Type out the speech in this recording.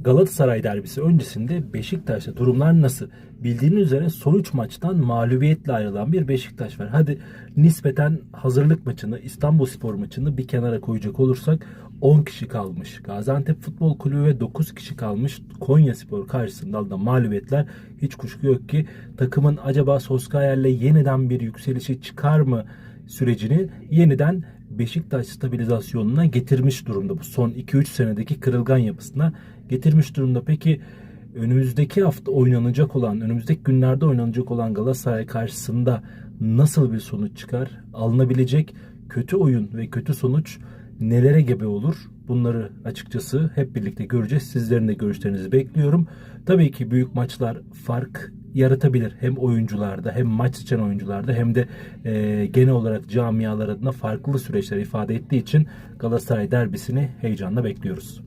Galatasaray derbisi öncesinde Beşiktaş'ta durumlar nasıl? Bildiğiniz üzere son 3 maçtan mağlubiyetle ayrılan bir Beşiktaş var. Hadi nispeten hazırlık maçını, İstanbulspor maçını bir kenara koyacak olursak 10 kişi kalmış. Gaziantep Futbol Kulübü ve 9 kişi kalmış. Konyaspor karşısında da mağlubiyetler hiç kuşku yok ki takımın acaba Soskayer'le yeniden bir yükselişi çıkar mı sürecini yeniden Beşiktaş stabilizasyonuna getirmiş durumda. Bu son 2-3 senedeki kırılgan yapısına getirmiş durumda. Peki önümüzdeki hafta oynanacak olan, önümüzdeki günlerde oynanacak olan Galatasaray karşısında nasıl bir sonuç çıkar? Alınabilecek kötü oyun ve kötü sonuç nelere gebe olur? Bunları açıkçası hep birlikte göreceğiz. Sizlerin de görüşlerinizi bekliyorum. Tabii ki büyük maçlar fark yaratabilir. Hem oyuncularda hem maç seçen oyuncularda hem de e, genel olarak camialar adına farklı süreçler ifade ettiği için Galatasaray derbisini heyecanla bekliyoruz.